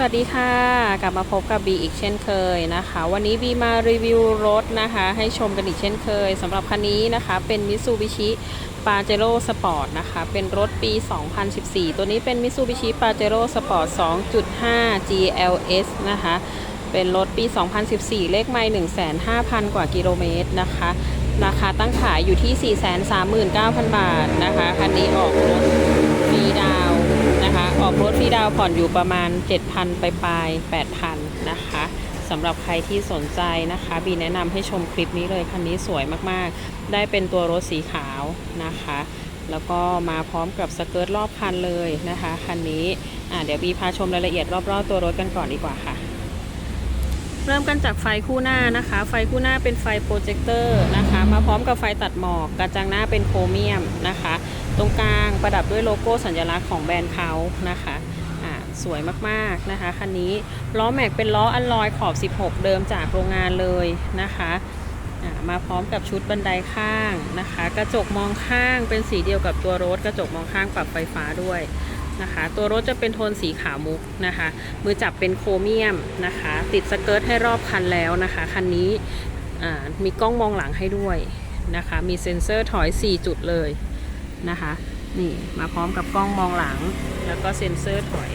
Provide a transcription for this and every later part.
สวัสดีค่ะ กลับมาพบกับบีอีกเช่นเคยนะคะ วันนี้บีมารีวิวรถนะคะ ให้ชมกันอีกเช่นเคยสำหรับคันนี้นะคะ เป็น Mitsubishi Pajero Sport นะคะ เป็นรถปี 2014 ตัวนี้เป็น Mitsubishi Pajero Sport 2.5 GLS นะคะ เป็นรถปี 2014 เลขไม่15,000 กว่ากิโลเมตรนะคะ ราคาตั้งขายอยู่ที่ 439,000 บาทนะคะ คันนี้ออกรถฟรีดาวน์นะคะ ออกรถฟรีดาวผ่อนอยู่ประมาณ 7,000 ไปปลาย8,000 นะคะสำหรับใครที่สนใจนะคะ บีแนะนำให้ชมคลิปนี้เลย คันนี้สวยมากๆ ได้เป็นตัวรถสีขาวนะคะ แล้วก็มาพร้อมกับสเกิร์ตรอบคันเลยนะคะ คันนี้เดี๋ยวบีพาชมรายละเอียดรอบๆตัวรถกันก่อนดีกว่าค่ะ เริ่มกันจากไฟคู่หน้านะคะ ไฟคู่หน้าเป็นไฟโปรเจคเตอร์นะคะ มาพร้อมกับไฟตัดหมอก กระจังหน้าเป็นโครเมียมนะคะ ตรงกลางประดับด้วยโลโก้สัญลักษณ์ของแบรนด์เขานะคะสวยมากๆนะคะคันนี้ล้อแม็กเป็นล้ออัลลอยขอบ 16 เดิมจากโรงงานเลยนะคะมาพร้อมกับชุดบันไดข้างนะคะ กระจกมองข้างเป็นสีเดียวกับตัวรถ กระจกมองข้างปรับไฟฟ้าด้วยนะคะ ตัวรถจะเป็นโทนสีขาวมุกนะคะ มือจับเป็นโครเมียมนะคะ ติดสเกิร์ตให้รอบคันแล้วนะคะคันนี้มีกล้องมองหลังให้ด้วยนะคะ มีเซ็นเซอร์ถอย 4 จุดเลย นะคะ นี่มาพร้อมกับกล้องมองหลัง แล้วก็เซ็นเซอร์ถอย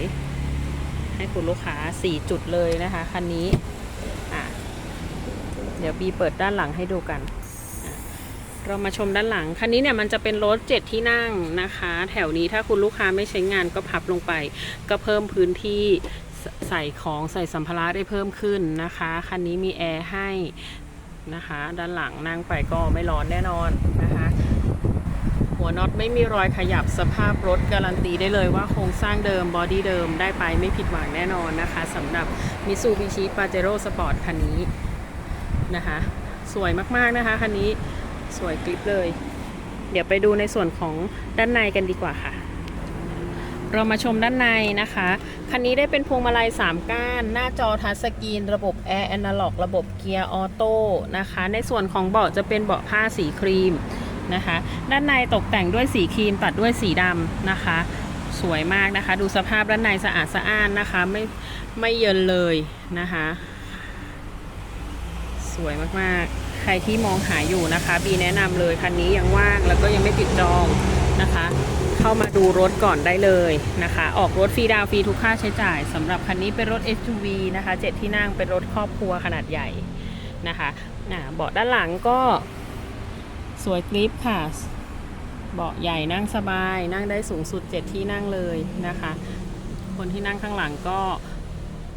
ให้คุณลูกค้า 4 จุดเลยนะคะคันนี้อะเดี๋ยวบีเปิดด้านหลังให้ดูกัน เรามาชมด้านหลัง คันนี้เนี่ยมันจะเป็นรถเจ็ดที่นั่งนะคะ แถวนี้ถ้าคุณลูกค้าไม่ใช้งานก็พับลงไป ก็เพิ่มพื้นที่ใสใส่ของใส่สัมภาระได้เพิ่มขึ้นนะคะ คันนี้มีแอร์ให้นะคะ ด้านหลังนั่งไปก็ไม่ร้อนแน่นอนนะคะ หัวน็อตไม่มีรอยขยับสภาพรถการันตีได้เลยว่าโครงสร้างเดิมบอดี้เดิมได้ไปไม่ผิดหวังแน่นอนนะคะสำหรับ Mitsubishi Pajero Sport คันนี้นะคะ สวยมากๆนะคะคันนี้สวยกริบเลย เดี๋ยวไปดูในส่วนของด้านในกันดีกว่าค่ะเรามาชมด้านในนะคะ คันนี้ได้เป็นพวงมาลัย 3 ก้าน หน้าจอทัชสกรีน ระบบแอร์แอนาล็อก ระบบเกียร์ออโต้นะคะ ในส่วนของเบาะจะเป็นเบาะผ้าสีครีม นะคะ ด้านในตกแต่งด้วยสีครีมตัดด้วยสีดำนะคะ สวยมากนะคะ ดูสภาพด้านในสะอาดสะอ้านนะคะ ไม่ไม่เยินเลยนะคะ สวยมากๆ ใครที่มองหาอยู่นะคะบีแนะนำเลยคันนี้ยังว่างแล้วก็ยังไม่ติดจองนะคะ เข้ามาดูรถก่อนได้เลยนะคะ ออกรถฟรีดาวฟรีทุกค่าใช้จ่ายสำหรับคันนี้เป็นรถ SUV นะคะเจ็ดที่นั่งเป็นรถครอบครัวขนาดใหญ่นะคะเบาะด้านหลังก็ สวยกริปค่ะ เบาะใหญ่นั่งสบาย นั่งได้สูงสุด 7 ที่นั่งเลยนะคะ คนที่นั่งข้างหลังก็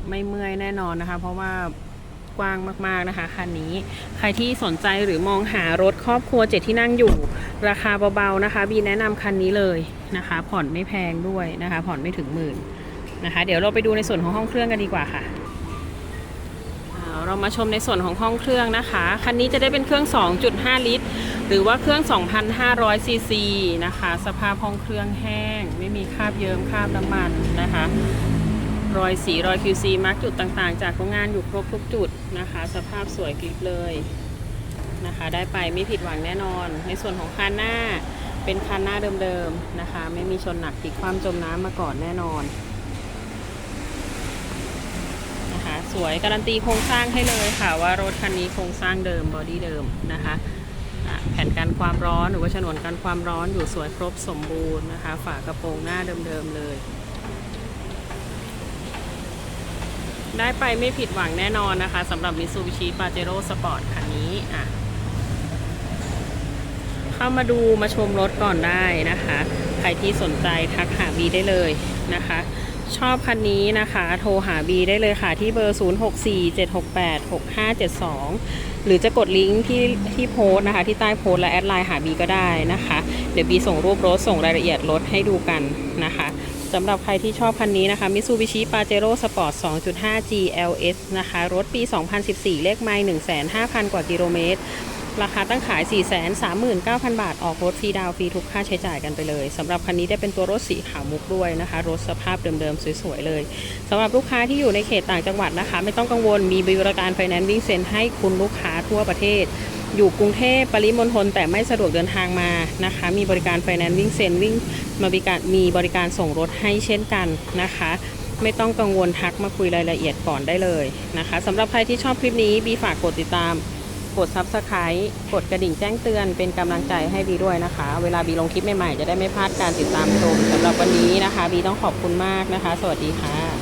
ไม่เมื่อยแน่นอนนะคะ เพราะว่ากว้างมากๆนะคะคันนี้ ใครที่สนใจหรือมองหารถครอบครัวเจ็ดที่นั่งอยู่ ราคาเบาๆนะคะ บีแนะนำคันนี้เลยนะคะ ผ่อนไม่แพงด้วยนะคะ ผ่อนไม่ถึงหมื่นนะคะ เดี๋ยวเราไปดูในส่วนของห้องเครื่องกันดีกว่าค่ะ เรามาชมในส่วนของห้องเครื่องนะคะ คันนี้จะได้เป็นเครื่อง 2.5 ลิตร หรือว่าเครื่อง 2,500 ซีซีนะคะ สภาพห้องเครื่องแห้ง ไม่มีคราบเยิ้มคราบน้ำมันนะคะ รอยสีรอย QC มาร์กจุดต่างๆ จากโรงงานอยู่ครบทุกจุดนะคะ สภาพสวยกริบเลยนะคะ ได้ไปไม่ผิดหวังแน่นอน ในส่วนของคันหน้าเป็นคันหน้าเดิมๆนะคะ ไม่มีชนหนักติดความจมน้ำมาก่อนแน่นอนนะคะ ส วยการันตีโครงสร้างให้เลยค่ะว่ารถคันนี้โครงสร้างเดิมบอดี้เดิมนะคะแผ่นกันความร้อนหรือว่าฉนวนกันความร้อนอยู่สวยครบสมบูรณ์นะคะ ฝากระโปรงหน้าเดิมๆเลย ได้ไปไม่ผิดหวังแน่นอนนะคะสำหรับ Mitsubishi Pajero Sport คันนี้อะเข้ามาดูมาชมรถก่อนได้นะคะ ใครที่สนใจทักหาบีได้เลยนะคะ ชอบคันนี้นะคะ โทรหาบีได้เลยค่ะ ที่เบอร์ 0647686572 หรือจะกดลิงก์ที่ที่โพสนะคะ ที่ใต้โพสและแอดไลน์หาบีก็ได้นะคะ เดี๋ยวบีส่งรูปรถ ส่งรายละเอียดรถให้ดูกันนะคะสำหรับใครที่ชอบคันนี้นะคะ Mitsubishi Pajero Sport 2.5 GLS นะคะ รถปี 2014 เลขไมล์1,500 0 กว่ากิโลเมตร ราคาตั้งขาย 439,000 บาท ออกรถฟรีดาวฟรีทุกค่าใช้จ่ายกันไปเลยสำหรับคันนี้ได้เป็นตัวรถสีขาวมุกด้วยนะคะ รถสภาพเดิมๆ สวยๆ เลยสำหรับลูกค้าที่อยู่ในเขตต่างจังหวัดนะคะ ไม่ต้องกังวลมีบริการไฟแนนซ์วิ่งเซ็นให้คุณลูกค้าทั่วประเทศ อยู่กรุงเทพปริมณฑลแต่ไม่สะดวกเดินทางมานะคะ มีบริการไฟแนนซ์วิ่งเซ็นวิ่งมาบริการมีบริการส่งรถให้เช่นกันนะคะไม่ต้องกังวลทักมาคุยรายละเอียดก่อนได้เลยนะคะสำหรับใครที่ชอบคลิปนี้บีฝากกดติดตาม กด Subscribe กดกระดิ่งแจ้งเตือนเป็นกำลังใจให้บีด้วยนะคะ เวลาบีลงคลิปใหม่ๆ จะได้ไม่พลาดการติดตามชมสำหรับวันนี้นะคะ บีต้องขอบคุณมากนะคะ สวัสดีค่ะ